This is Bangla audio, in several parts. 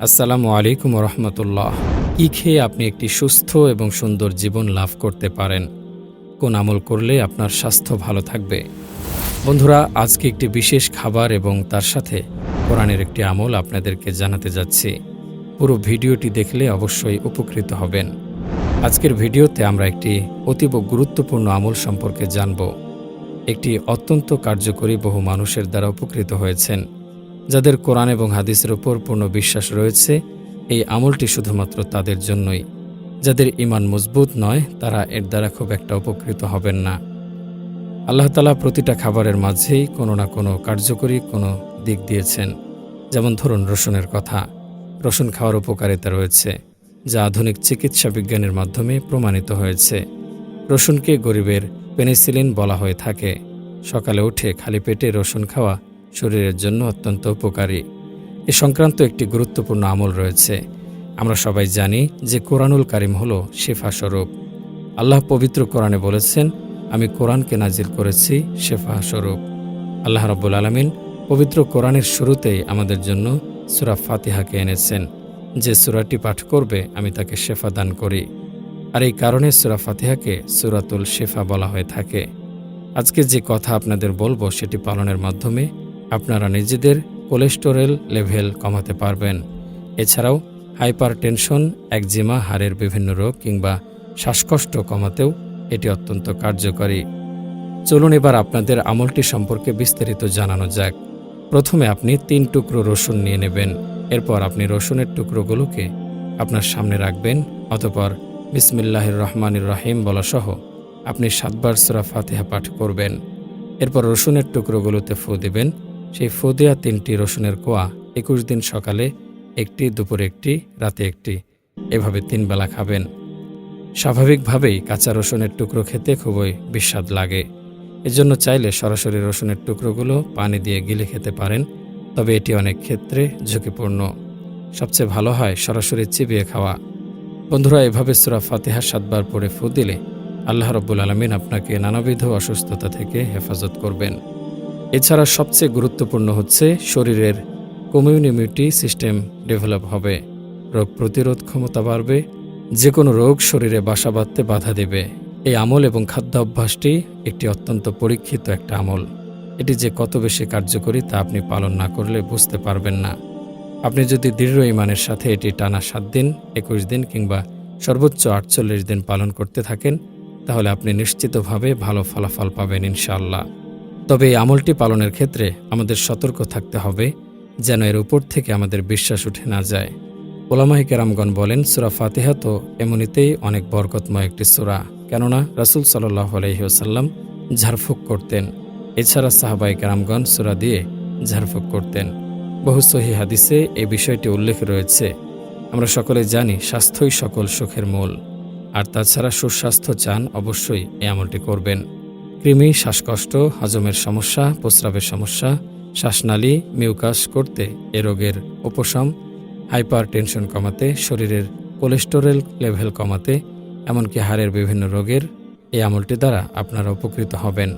আসসালামু আলাইকুম রহমতুল্লাহ। কি খেয়ে আপনি একটি সুস্থ এবং সুন্দর জীবন লাভ করতে পারেন? কোন আমল করলে আপনার স্বাস্থ্য ভালো থাকবে? বন্ধুরা, আজকে একটি বিশেষ খাবার এবং তার সাথে কোরআনের একটি আমল আপনাদেরকে জানাতে যাচ্ছি। পুরো ভিডিওটি দেখলে অবশ্যই উপকৃত হবেন। আজকের ভিডিওতে আমরা একটি অতীব গুরুত্বপূর্ণ আমল সম্পর্কে জানব। একটি অত্যন্ত কার্যকরী বহু মানুষের দ্বারা উপকৃত হয়েছেন, যাদের কোরআন এবং হাদিসের উপর পূর্ণ বিশ্বাস রয়েছে। এই আমলটি শুধুমাত্র তাদের জন্যই। যাদের ইমান মজবুত নয়, তারা এর দ্বারা খুব একটা উপকৃত হবেন না। আল্লাহ তালা প্রতিটা খাবারের মাঝেই কোনো না কোনো কার্যকরী কোনো দিক দিয়েছেন। যেমন ধরুন রসুনের কথা। রসুন খাওয়ার উপকারিতা রয়েছে। যা আধুনিক চিকিৎসা বিজ্ঞানের মাধ্যমে প্রমাণিত হয়েছে। রসুনকে গরিবের পেনিসিলিন বলা হয়ে থাকে। সকালে উঠে খালি পেটে রসুন খাওয়া শরীরের জন্য অত্যন্ত উপকারী। এ সংক্রান্ত একটি গুরুত্বপূর্ণ আমল রয়েছে। আমরা সবাই জানি যে কোরআনুল কারিম হল শেফা স্বরূপ আল্লাহ পবিত্র কোরআনে বলেছেন, আমি কোরআনকে নাজিল করেছি শেফা স্বরূপ আল্লাহ রব্বুল আলমিন পবিত্র কোরআনের শুরুতেই আমাদের জন্য সুরা ফাতিহাকে এনেছেন। যে সুরাটি পাঠ করবে, আমি তাকে শেফা দান করি। আর এই কারণে সুরা ফাতিহাকে সুরাতুল শেফা বলা হয়ে থাকে। আজকে যে কথা আপনাদের বলব, সেটি পালনের মাধ্যমে আপনারা নিজেদের কোলেস্টোরেল লেভেল কমাতে পারবেন। এছাড়াও হাইপার টেনশন একজিমা, হাড়ের বিভিন্ন রোগ কিংবা শ্বাসকষ্ট কমাতেও এটি অত্যন্ত কার্যকরী। চলুন এবার আপনাদের আমলটি সম্পর্কে বিস্তারিত জানানো যাক। প্রথমে আপনি তিন টুকরো রসুন নিয়ে নেবেন। এরপর আপনি রসুনের টুকরোগুলোকে আপনার সামনে রাখবেন, অতপর বিসমিল্লাহির রহমানির রহিম বলা সহ আপনি সাতবার সুরা ফাতিহা পাঠ করবেন। এরপর রসুনের টুকরোগুলোতে ফু দিবেন। সেই ফু দেওয়া তিনটি রসুনের কোয়া একুশ দিন সকালে একটি, দুপুরে একটি, রাতে একটি, এভাবে তিন বেলা খাবেন। স্বাভাবিকভাবেই কাঁচা রসুনের টুকরো খেতে খুবই বিস্বাদ লাগে। এজন্য চাইলে সরাসরি রসুনের টুকরোগুলো পানি দিয়ে গিলে খেতে পারেন। তবে এটি অনেক ক্ষেত্রে ঝুঁকিপূর্ণ। সবচেয়ে ভালো হয় সরাসরি চিবিয়ে খাওয়া। বন্ধুরা, এভাবে সুরা ফাতিহা সাতবার পড়ে ফু দিলে আল্লাহ রব্বুল আলমিন আপনাকে নানাবিধ অসুস্থতা থেকে হেফাজত করবেন। এছাড়া সবচেয়ে গুরুত্বপূর্ণ হচ্ছে শরীরের কমিউনিমিউটি সিস্টেম ডেভেলপ হবে। রোগ প্রতিরোধ ক্ষমতা বাড়বে। যে কোনো রোগ শরীরে বাসা বাঁধতে বাধা দেবে। এই আমল এবং খাদ্য অভ্যাসটি একটি অত্যন্ত পরীক্ষিত একটা আমল। এটি যে কত বেশি কার্যকরী তা আপনি পালন না করলে বুঝতে পারবেন না। আপনি যদি দৃঢ় ইমানের সাথে এটি টানা সাত দিন, একুশ দিন কিংবা সর্বোচ্চ আটচল্লিশ দিন পালন করতে থাকেন, তাহলে আপনি নিশ্চিতভাবে ভালো ফলাফল পাবেন ইনশাআল্লাহ। তবে এই আমলটি পালনের ক্ষেত্রে আমাদের সতর্ক থাকতে হবে যেন এর উপর থেকে আমাদের বিশ্বাস উঠে না যায়। ওলামাহি কেরামগণ বলেন, সুরা ফাতিহা তো এমনিতেই অনেক বরকতময় একটি সুরা। কেননা রাসুল সাল্লাহ আলহিহাসাল্লাম ঝাড়ফুঁক করতেন। এছাড়া সাহাবাই কেরামগণ সুরা দিয়ে ঝাড়ফুঁক করতেন। বহু সহি হাদিসে এই বিষয়টি উল্লেখ রয়েছে। আমরা সকলে জানি স্বাস্থ্যই সকল সুখের মূল, আর তাছাড়া সুস্বাস্থ্য চান অবশ্যই এই আমলটি করবেন। কৃমি, শ্বাসকষ্ট, হজমের সমস্যা, প্রস্রাবের সমস্যা, শ্বাসনালী, মিউকাস করতে এ রোগের উপশম হাইপার টেনশন কমাতে, শরীরের কোলেস্টোরেল লেভেল কমাতে, এমনকি হাড়ের বিভিন্ন রোগের এই আমলটি দ্বারা আপনারা উপকৃত হবেন।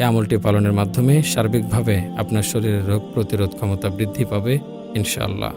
এই আমলটি পালনের মাধ্যমে সার্বিকভাবে আপনার শরীরের রোগ প্রতিরোধ ক্ষমতা বৃদ্ধি পাবে ইনশাআল্লাহ।